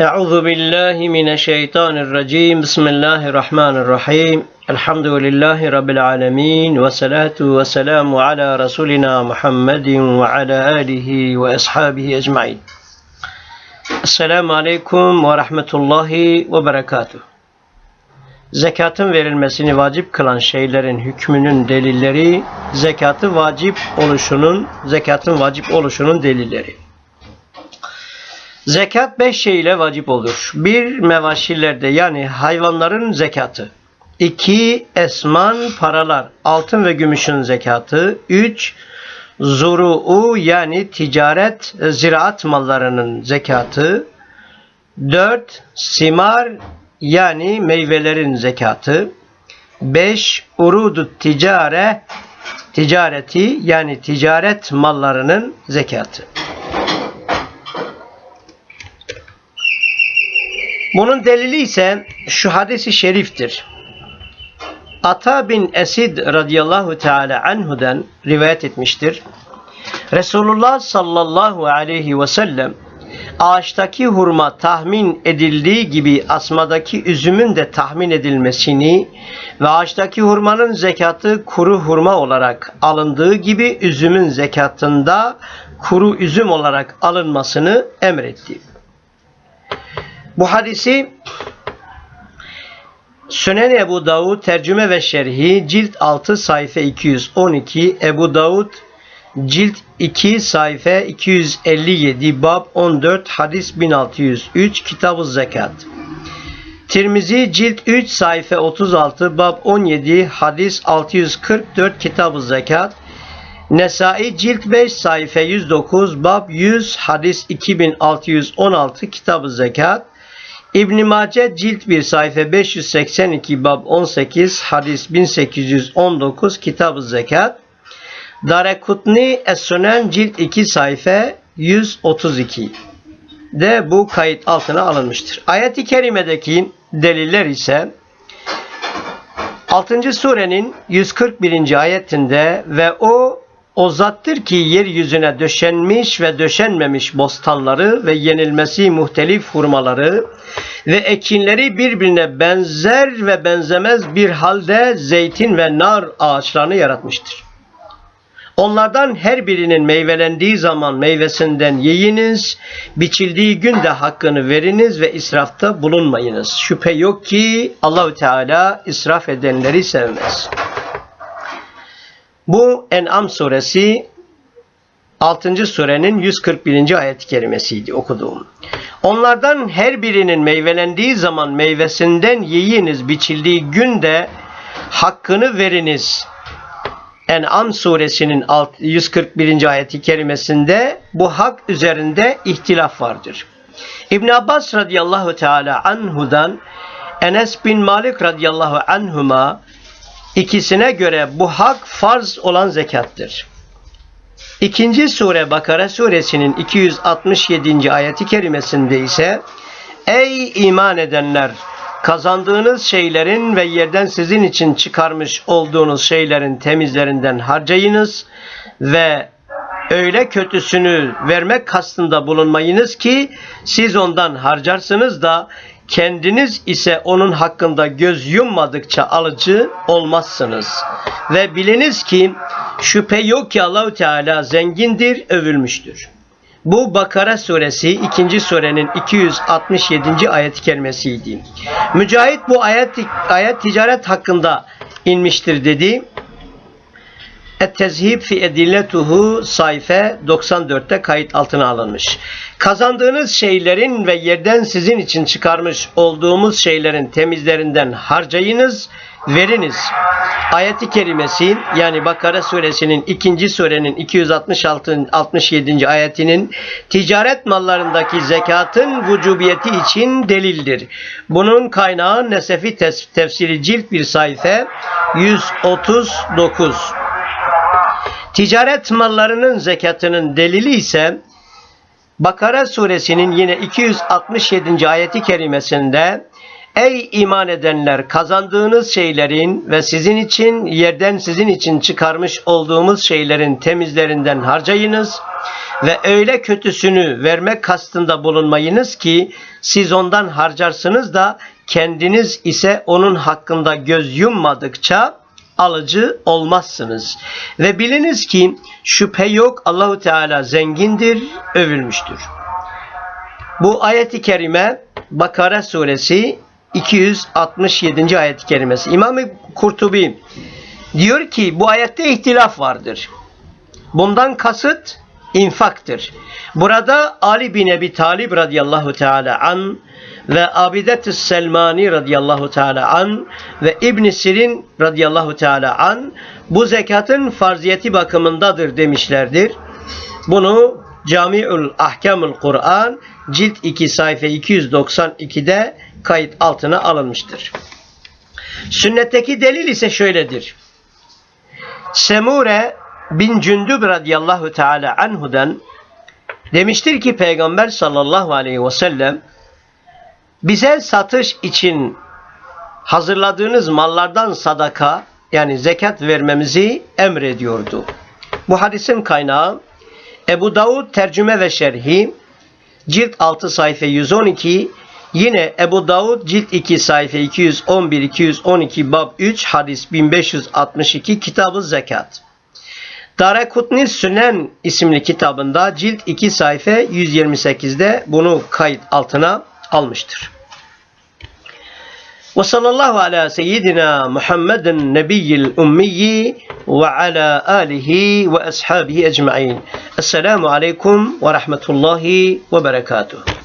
أعوذ بالله من الشيطان الرجيم بسم الله الرحمن الرحيم الحمد لله رب العالمين والصلاة والسلام على رسولنا محمد وعلى آله وأصحابه أجمعين السلام عليكم ورحمة الله وبركاته Zekatın verilmesini vacip kılan şeylerin hükmünün delilleri, zekatı vacip oluşunun, zekatın vacip oluşunun delilleri. Zekat beş şey ile vacip olur. Bir, mevaşillerde yani hayvanların zekatı. İki, esman, paralar, altın ve gümüşün zekatı. Üç, zuru'u yani ticaret, ziraat mallarının zekatı. Dört, simar yani meyvelerin zekatı. Beş, urudu ticare, ticareti yani ticaret mallarının zekatı. Bunun delili ise şu hadisi şeriftir. Ata bin Esid radıyallahu teala anhu'dan rivayet etmiştir. Resulullah sallallahu aleyhi ve sellem ağaçtaki hurma tahmin edildiği gibi asmadaki üzümün de tahmin edilmesini ve ağaçtaki hurmanın zekatı kuru hurma olarak alındığı gibi üzümün zekatında kuru üzüm olarak alınmasını emretti. Bu hadisi Sünen Ebu Davud tercüme ve şerhi cilt 6 sayfa 212 Ebu Davud cilt 2 sayfa 257 bab 14 hadis 1603 Kitab-ı Zekat. Tirmizi cilt 3 sayfa 36 bab 17 hadis 644 Kitab-ı Zekat. Nesai cilt 5 sayfa 109 bab 100 hadis 2616 Kitab-ı Zekat İbn Mace cilt 1 sayfa 582 bab 18 hadis 1819 Kitab-ı Zekat Darekutni Es-Sunen cilt 2 sayfa 132 de bu kayıt altına alınmıştır. Ayet-i kerimedeki deliller ise 6. surenin 141. ayetinde ve o o zattır ki yeryüzüne döşenmiş ve döşenmemiş bostanları ve yenilmesi muhtelif hurmaları ve ekinleri birbirine benzer ve benzemez bir halde zeytin ve nar ağaçlarını yaratmıştır. Onlardan her birinin meyvelendiği zaman meyvesinden yiyiniz, biçildiği günde hakkını veriniz ve israfta bulunmayınız. Şüphe yok ki Allahü Teala israf edenleri sevmez. Bu En'am suresi 6. surenin 141. ayet-i kerimesiydi okuduğum. Onlardan her birinin meyvelendiği zaman meyvesinden yiyiniz, biçildiği günde hakkını veriniz. En'am suresinin 141. ayeti kerimesinde bu hak üzerinde ihtilaf vardır. İbn Abbas radıyallahu teala anhudan Enes bin Malik radıyallahu anhuma ikisine göre bu hak farz olan zekattır. İkinci sure Bakara suresinin 267. ayeti kerimesinde ise Ey iman edenler! Kazandığınız şeylerin ve yerden sizin için çıkarmış olduğunuz şeylerin temizlerinden harcayınız ve öyle kötüsünü vermek kastında bulunmayınız ki siz ondan harcarsınız da kendiniz ise onun hakkında göz yummadıkça alıcı olmazsınız. Ve biliniz ki şüphe yok ki Allahu Teala zengindir, övülmüştür. Bu Bakara suresi 2. surenin 267. ayet-i kerimesiydi. Mücahit bu ayet, ayet ticaret hakkında inmiştir dedi. Et-Tezhib fi edilletuhu sayfa 94'te kayıt altına alınmış. Kazandığınız şeylerin ve yerden sizin için çıkarmış olduğumuz şeylerin temizlerinden harcayınız, veriniz. Ayeti kerimesi yani Bakara suresinin 2. surenin 266 67. ayetinin ticaret mallarındaki zekatın vücubiyeti için delildir. Bunun kaynağı Nesefi tefsiri cilt bir sayfa 139. Ticaret mallarının zekatının delili ise Bakara suresinin yine 267. ayeti kerimesinde Ey iman edenler kazandığınız şeylerin ve sizin için yerden sizin için çıkarmış olduğumuz şeylerin temizlerinden harcayınız ve öyle kötüsünü vermek kastında bulunmayınız ki siz ondan harcarsınız da kendiniz ise onun hakkında göz yummadıkça alıcı olmazsınız. Ve biliniz ki şüphe yok Allahu Teala zengindir, övülmüştür. Bu ayet-i kerime Bakara suresi 267. ayet-i kerimesi. İmam-ı Kurtubi diyor ki bu ayette ihtilaf vardır. Bundan kasıt infaktır. Burada Ali bin Ebi Talib radıyallahu teala an ve Abidetü Selmani radıyallahu teala an ve İbn Sirin radıyallahu teala an bu zekatın farziyeti bakımındadır demişlerdir. Bunu Camiül Ahkamül Kur'an cilt 2 sayfa 292'de kayıt altına alınmıştır. Sünnetteki delil ise şöyledir. Semure bin Cündüb radıyallahu teala anhudan demiştir ki Peygamber sallallahu aleyhi ve sellem bize satış için hazırladığınız mallardan sadaka yani zekat vermemizi emrediyordu. Bu hadisin kaynağı Ebu Davud tercüme ve şerhi cilt 6 sayfa 112 yine Ebu Davud cilt 2 sayfa 211 212 bab 3 hadis 1562 kitabı zekat. Darekutni Sünen isimli kitabında cilt 2 sayfa 128'de bunu kayıt altına almıştır. Ve sallallahu ala seyyidina Muhammedin nebiyyil ummiyi ve ala alihi ve ashabihi ecma'in. Esselamu aleyküm ve rahmetullahi ve berekatuhu.